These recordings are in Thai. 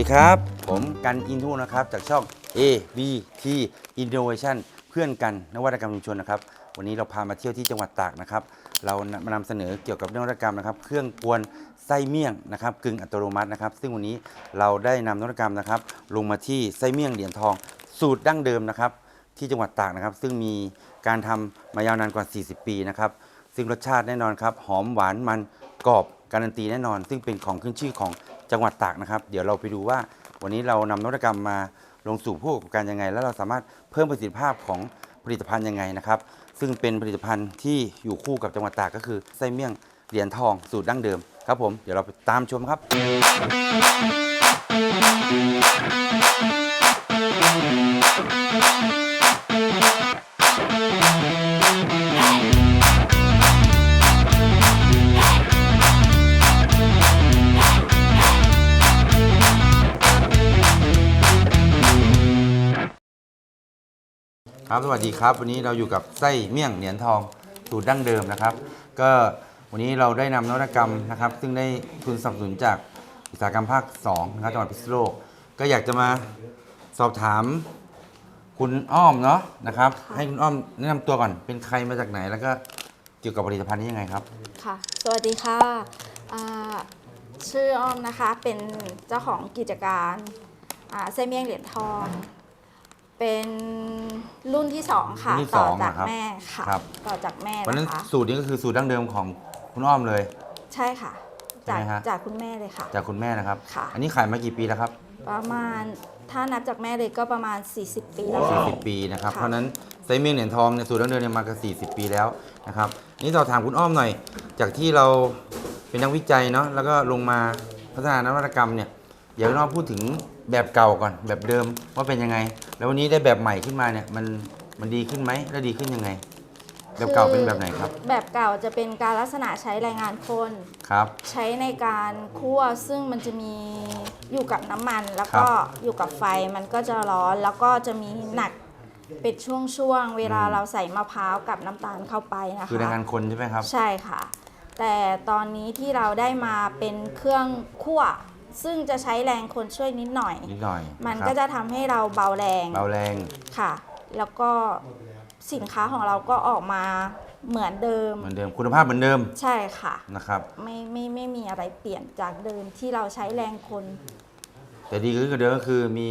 ดีครับ ผมกันอินทูนะครับ จากช่อง A B T Innovation เพื่อนกันนวัตกรรมชุมชนนะครับ วันนี้เราพามาเที่ยวที่จังหวัดตากนะครับ เรามานำเสนอเกี่ยวกับนวัตกรรมนะครับ เครื่องกวนไส้เมี่ยงนะครับ กึ่งอัตโนมัตินะครับ ซึ่งวันนี้เราได้นำนวัตกรรมนะครับ ลงมาที่ไส้เมี่ยงเหรียญทอง สูตรดั้งเดิมนะครับ ที่จังหวัดตากนะครับ ซึ่งมีการทำมายาวนานกว่า 40 ปีนะครับ ซึ่งรสชาติแน่นอนครับ หอมหวานมันกรอบการันตีแน่นอน ซึ่งเป็นของขึ้นชื่อของ จังหวัดตากนะครับ เดี๋ยวเราไปดูว่า วันนี้เรานำนวัตกรรมมาลงสู่ผู้ประกอบการยังไง แล้วเราสามารถเพิ่มประสิทธิภาพของผลิตภัณฑ์ยังไงนะครับ ซึ่งเป็นผลิตภัณฑ์ที่อยู่คู่กับจังหวัดตากก็คือไส้เมี่ยงเหรียญทองสูตรดั้งเดิมครับผมเดี๋ยวเราไปตามชมครับ ครับสวัสดีครับ วันนี้เราอยู่กับไส้เมี่ยงเหรียญทองสูตรดั้งเดิมนะครับ ก็วันนี้เราได้นำนวัตกรรมนะครับ ซึ่งได้ทุนสนับสนุนจากอุตสาหกรรมภาค2นะครับจังหวัดพิษณุโลกก็อยากจะมาสอบถามคุณอ้อมเนาะนะครับ ให้คุณอ้อมแนะนำตัวก่อนเป็นใครมาจากไหน แล้วก็เกี่ยวกับผลิตภัณฑ์นี้ยังไงครับ ค่ะ สวัสดีค่ะอ่าชื่ออ้อมนะคะ เป็นเจ้าของกิจการอ่าเส้นเมี่ยงเหรียญทอง เป็นรุ่นที่สองค่ะ รุ่นที่ต่อสองจากนะครับแม่ค่ะ ครับ ต่อจากแม่เพราะฉะนั้นนะคะสูตรนี้ก็คือสูตรดั้งเดิมของคุณอ้อมเลย ใช่ค่ะใช่จากไหมฮะ จากคุณแม่เลยค่ะ จากคุณแม่นะครับ ค่ะ อันนี้ขายมากี่ปีแล้วครับ ประมาณถ้านับจากแม่เลยก็ประมาณ 40 ปีแล้วค่ะ 40 ปีนะครับ ค่ะ เพราะฉะนั้นไซเมี่ยงเหรียญทองเนี่ยสูตรดั้งเดิมเนี่ยมากัน40 ปีแล้วนะครับนี่เราถามคุณอ้อมหน่อย จากที่เราเป็นนักวิจัยเนาะแล้วก็ลงมาพัฒนานวัตกรรมเนี่ยเดี๋ยวเราพูดถึง แบบเก่าก่อนแบบเดิมว่าเป็นยังไง แล้ววันนี้ได้แบบใหม่ขึ้นมาเนี่ยมันมันดีขึ้นไหมแล้วดีขึ้นยังไง แบบเก่าเป็นแบบไหนครับ แบบเก่าจะเป็นการลักษณะใช้แรงงานคน ครับ ใช้ในการคั่วซึ่งมันจะมีอยู่กับน้ำมัน แล้วครัก็บอยู่กับไฟมันก็จะร้อนแล้วก็จะมีหนักเป็นช่วงๆเวลาอืมเราใส่มะพร้าวกับน้ำตาลเข้าไปนะคะคือแรงงานคนใช่ไหมครับ ใช่ค่ะ แต่ตอนนี้ที่เราได้มาเป็นเครื่องคั่ว ซึ่งจะใช้แรงคนช่วยนิดหน่อย นิดหน่อยมันครับก็จะทำให้เราเบาแรงเบาแรงค่ะ แล้วก็สินค้าของเราก็ออกมาเหมือนเดิม เหมือนเดิมคุณภาพเหมือนเดิมใช่ค่ะนะครับไม่ไม่ไม่มีอะไรเปลี่ยนจากเดิมที่เราใช้แรงคน แต่ดีขึ้นกว่าเดิมก็คือมี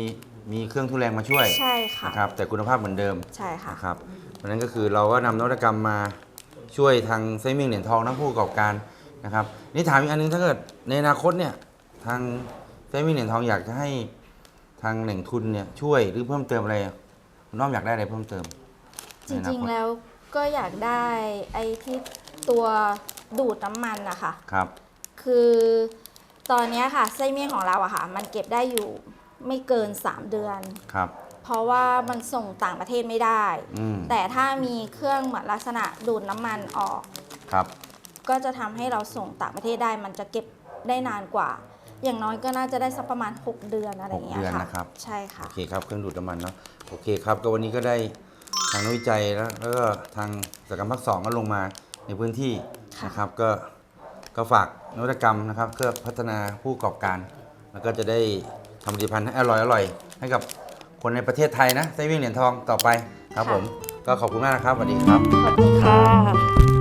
มีเครื่องทุนแรงมาช่วยใช่ค่ะนะครับแต่คุณภาพเหมือนเดิมใช่ค่ะนะครับเพราะฉะนั้นก็คือเราก็นำนวัตกรรมมาช่วยทางไส้เมี่ยงเหรียญทองทั้งผู้ประกอบการนะครับนี่ถามอีกอันนึงถ้าเกิดในอนาคตเนี่ย ทางไส้เมี่ยงเหรียญทองอยากจะให้ทางแหล่งทุนเนี่ยช่วยหรือเพิ่มเติมอะไรคุณน้อมอยากได้อะไรเพิ่มเติมจในอนาริงคตๆแล้วก็อยากได้ไอ้ที่ตัวดูดน้ำมันนะคะครับ คือตอนเนี้ยค่ะไส้เมี่ยงของเราอะค่ะ มันเก็บได้อยู่ไม่เกิน 3 เดือนครับ เพราะว่ามันส่งต่างประเทศไม่ได้อืมแต่ถ้ามีเครื่องเหมือนลักษณะดูดน้ำมันออกครับ ก็จะทำให้เราส่งต่างประเทศได้ มันจะเก็บได้นานกว่า อย่างน้อยก็น่าจะได้สักประมาณ 6 เดือนอะไรอย่างเงี้ยหกเดือนค่ะนะครับ ใช่ค่ะ โอเคครับเครื่องดูดน้ำมันเนาะโอเคครับก็วันนี้ก็ได้ทางนักวิจัยแล้วแล้วก็ทางสกรรมภาคสองก็ลงมาในพื้นที่ค่ะ นะครับก็ก็ฝากนวัตกรรมนะครับเพื่อพัฒนาผู้ประกอบการ แล้วก็จะได้ทำผลิตภัณฑ์ให้อร่อยอร่อยให้กับคนในประเทศไทยนะไส้วิ่งเหรียญทองต่อไปครับผมก็ขอบคุณมากนะครับสวัสดีครับขอบคุณค่ะ